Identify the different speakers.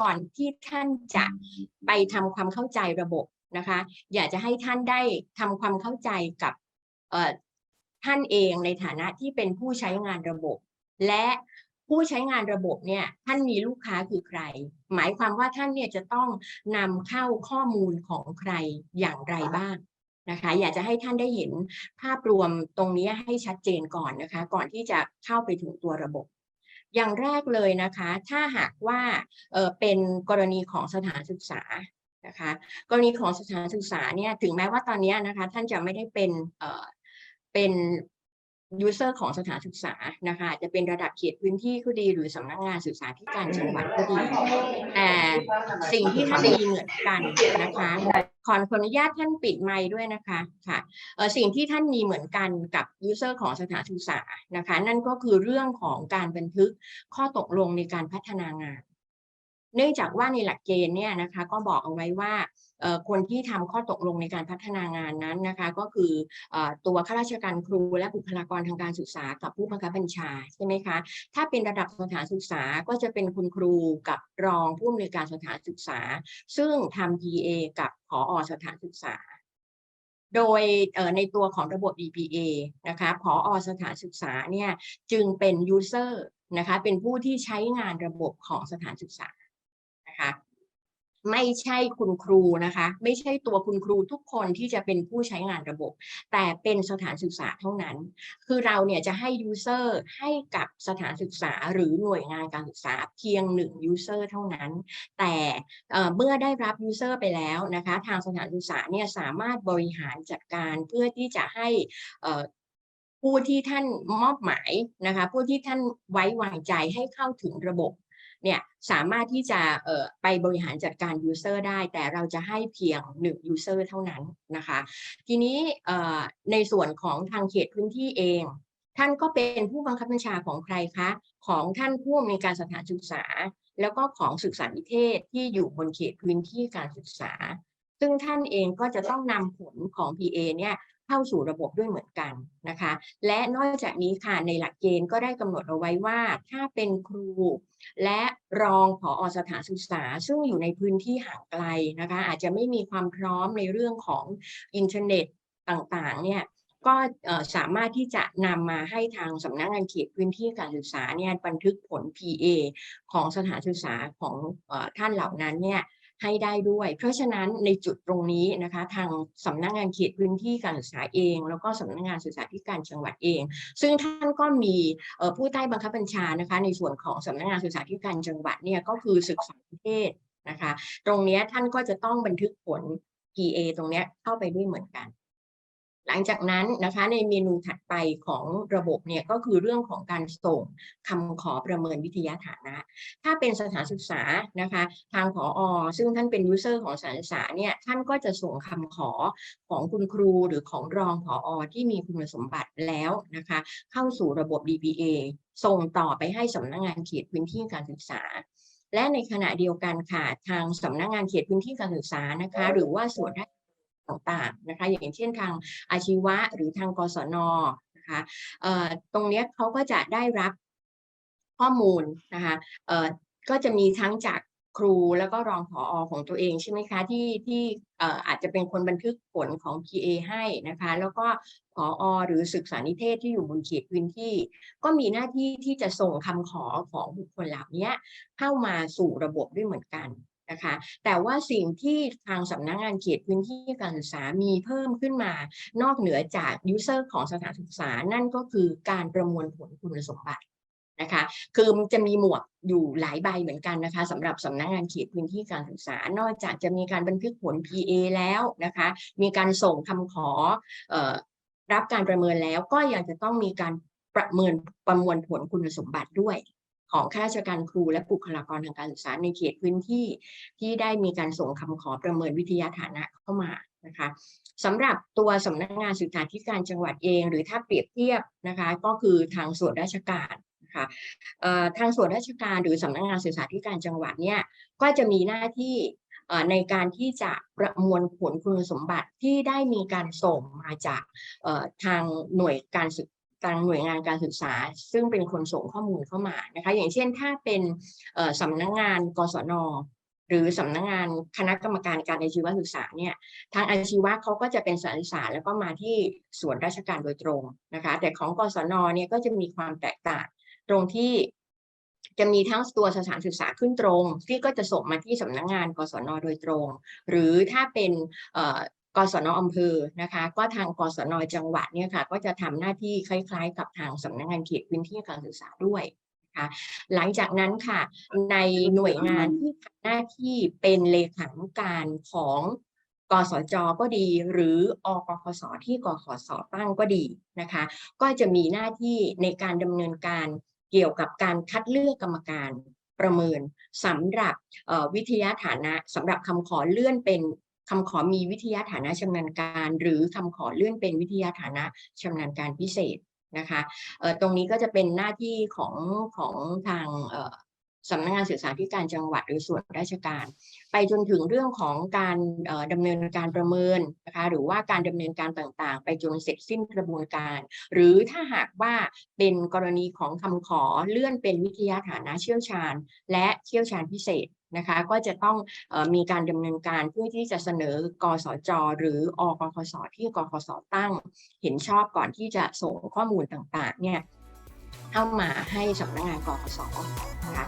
Speaker 1: ก่อนที่ท่านจะไปทำความเข้าใจระบบนะคะ อยากจะให้ท่านได้ทำความเข้าใจกับเอ่อท่านเองในฐานะที่เป็นผู้ใช้งานระบบ และผู้ใช้งานระบบเนี่ยท่านมีลูกค้าคือใคร หมายความว่าท่านเนี่ยจะต้องนำเข้าข้อมูลของใครอย่างไรบ้างนะคะ อยากจะให้ท่านได้เห็นภาพรวมตรงนี้ให้ชัดเจนก่อนนะคะ ก่อนที่จะเข้าไปถึงตัวระบบ อย่างแรกเลยนะคะ ถ้าหากว่าเป็นกรณีของสถานศึกษานะคะกรณีของสถานศึกษาเนี่ยถึงแม้ว่าตอนนี้นะคะท่านจะไม่ได้เป็นเอ่อเป็น ยูเซอร์ของสถานศึกษานะคะจะเป็นระดับเขตพื้นที่ก็ดีหรือสำนักงานศึกษาธิการจังหวัดก็ดีแต่สิ่งที่ท่านมีเหมือนกันนะคะขอขอนุญาตท่านปิดไมค์ด้วยนะคะค่ะสิ่งที่ท่านมีเหมือนกันกับยูเซอร์ของสถานศึกษานะคะ นั่นก็คือเรื่องของการบันทึกข้อตกลงในการพัฒนางาน เนื่องจากว่าในหลักเกณฑ์เนี่ยนะคะก็บอกเอาไว้ว่าคนที่ทำข้อตกลงในการพัฒนางานนั้นนะคะก็คืออตัวข้าราชการครูและบุคลากรทางการศึกษากับผู้บังคับบัญชาใช่ไหมคะถ้าเป็นระดับสถานศึกษาก็จะเป็นคุณครูกับรองผู้อำนวยการสถานศึกษา ซึ่งทำ PA กับผออสถานศึกษา โดยในตัวของระบบ EPA นะคะผออสถานศึกษาเนี่ยจึงเป็น user นะคะเป็นผู้ที่ใช้งานระบบของสถานศึกษา ไม่ใช่คุณครูนะคะ ไม่ใช่ตัวคุณครูทุกคนที่จะเป็นผู้ใช้งานระบบ แต่เป็นสถานศึกษาเท่านั้น คือเราเนี่ยจะให้ user ให้กับสถานศึกษาหรือหน่วยงานการศึกษาเพียงหนึ่ง user เท่านั้น แต่เมื่อได้รับ user ไปแล้วนะคะ ทางสถานศึกษาเนี่ยสามารถบริหารจัดการเพื่อที่จะให้ผู้ที่ท่านมอบหมายนะคะ ผู้ที่ท่านไว้วางใจให้เข้าถึงระบบ เนี่ยสามารถที่จะไปบริหารจัดการ user ได้ แต่เราจะให้เพียง 1 user เท่านั้นนะคะ ทีนี้ในส่วนของทางเขตพื้นที่เอง ท่านก็เป็นผู้บังคับบัญชาของใครคะ ของท่านผู้อำนวยการสถานศึกษา แล้วก็ของศึกษานิเทศที่อยู่บนเขตพื้นที่การศึกษา ซึ่งท่านเองก็จะต้องนำผลของ PA เนี่ย เข้าสู่ระบบด้วยเหมือนกันนะคะ และนอกจากนี้ค่ะในหลักเกณฑ์ก็ได้กำหนดเอาไว้ว่า ถ้าเป็นครู และรองผอสถานศึกษา ซึ่งอยู่ในพื้นที่ห่างไกลนะคะ อาจจะไม่มีความพร้อมในเรื่องของอินเทอร์เน็ตต่างๆเนี่ยก็สามารถที่จะนำมาให้ทางสำนักงานเขตพื้นที่การศึกษาเนี่ยบันทึกผล PA ของสถานศึกษาของอท่านเหล่านั้นเนี่ย ให้ได้ด้วย เพราะฉะนั้นในจุดตรงนี้นะคะทางสำนักงานเขตพื้นที่การศึกษาเอง แล้วก็สำนักงานศึกษาธิการจังหวัดเอง ซึ่งท่านก็มีผู้ใต้บังคับบัญชานะคะในส่วนของสำนักงานศึกษาธิการจังหวัดเนี่ยก็คือศึกษาประเทศนะคะ ตรงนี้ท่านก็จะต้องบันทึกผล PA ตรงนี้เข้าไปด้วยเหมือนกัน หลังจากนั้นนะคะในเมนูถัดไปของระบบเนี่ยก็คือเรื่องของการส่งคำขอประเมินวิทยาฐานะ ถ้าเป็นสถานศึกษานะคะทางผออซึ่งท่านเป็นยูเซอร์ของสถานศึกษาเนี่ยท่านก็จะส่งคำขอของคุณครูหรือของรองผออที่มีคุณสมบัติแล้วนะคะเข้าสู่ระบบ DPA ส่งต่อไปให้สำนักงานเขตพื้นที่การศึกษาและในขณะเดียวกันค่ะทางสำนักงานเขตพื้นที่การศึกษานะคะ หรือว่าส่วนราช ต่างๆนะคะอย่างเช่นทางอาชีวะหรือทางกศนนะคะตรงนี้เขาก็จะได้รับข้อมูลนะคะก็จะมีทั้งจากครูแล้วก็รองผออของตัวเองใช่ไหมคะที่ที่เอ่ออาจจะเป็นคนบันทึกผลของ PA ให้นะคะ แล้วก็ผออหรือศึกษานิเทศที่อยู่บนเขตพื้นที่ ก็มีหน้าที่ที่จะส่งคำขอของบุคคลเหล่านี้เข้ามาสู่ระบบด้วยเหมือนกัน นะคะ แต่ว่าสิ่งที่ทางสำนักงานเขตพื้นที่การศึกษามีเพิ่มขึ้นมา นอกเหนือจากยูเซอร์ของสถานศึกษานั่นก็คือการประมวลผลคุณสมบัตินะคะคือมันจะมีหมวกอยู่หลายใบเหมือนกันนะคะสำหรับสำนักงานเขตพื้นที่การศึกษา นอกจากจะมีการบันทึกผล PA แล้วนะคะ มีการส่งคำขอออรับการประเมินแล้วก็ยังจะต้องมีการประเมินประมวลผลคุณสมบัติด้วย ของข้าราชการครูและบุคลากรทางการศึกษาในเขตพื้นที่ ที่ได้มีการส่งคำขอประเมินวิทยาฐานะเข้ามานะคะสำหรับตัวสำนักงานศึกษาธิการจังหวัดเอง หรือถ้าเปรียบเทียบนะคะก็คือทางส่วนราชการนะคะเอ่อทางส่วนราชการหรือสำนักงานศึกษาธิการจังหวัดเนี่ยก็จะมีหน้าที่ในการที่จะประมวลผลคุณสมบัติที่ได้มีการส่งมาจากทางหน่วยการศึก ทางหน่วยงานการศึกษา ซึ่งเป็นคนส่งข้อมูลเข้ามานะคะอย่างเช่นถ้าเป็นสำนักงานกศนหรือสำนักงานคณะกรรมการการอาชีวศึกษาเนี่ยทางอาชีวะเขาก็จะเป็นสถานศึกษาแล้วก็มาที่ส่วนราชการโดยตรงนะคะแต่ของกศนเนี่ยก็จะมีความแตกต่างตรงที่จะมีทั้งตัวสถานศึกษาขึ้นตรง ที่ก็จะส่งมาที่สำนักงานกศนโดยตรง หรือถ้าเป็น กศนอำเภอนะคะ ก็ทางกศนจังหวัดเนี่ยค่ะก็จะทำหน้าที่คล้าย ๆ กับทางสำนักงานเขตพื้นที่การศึกษาด้วยนะคะหลังจากนั้นค่ะในหน่วยงานที่ทำหน้าที่เป็นเลขานุการของกสจก็ดี หรืออกคสที่กขสตั้งก็ดีนะคะ ก็จะมีหน้าที่ในการดำเนินการเกี่ยวกับการคัดเลือกกรรมการประเมินสำหรับวิทยาฐานะสำหรับคำขอเลื่อนเป็น คำขอมีวิทยาฐานะชำนาญการ หรือคำขอเลื่อนเป็นวิทยาฐานะชำนาญการพิเศษนะคะตรงนี้ก็จะเป็นหน้าที่ของของทางสำนักงานศึกษาธิการจังหวัดหรือส่วนราชการ ไปจนถึงเรื่องของการเอ่อดำเนินการประเมินนะคะหรือว่าการดำเนินการต่างๆ ไปจนเสร็จสิ้นกระบวนการ หรือถ้าหากว่าเป็นกรณีของคำขอเลื่อนเป็นวิทยาฐานะเชี่ยวชาญ และเชี่ยวชาญพิเศษ นะคะก็จะต้องอมีการดำเนินการเพื่อที่จะเสนอกสจ หรืออกคสที่กคสตั้ง เห็นชอบก่อนที่จะส่งข้อมูลต่างๆเนี่ยเข้ามาให้สำนักงานกคสนะคะ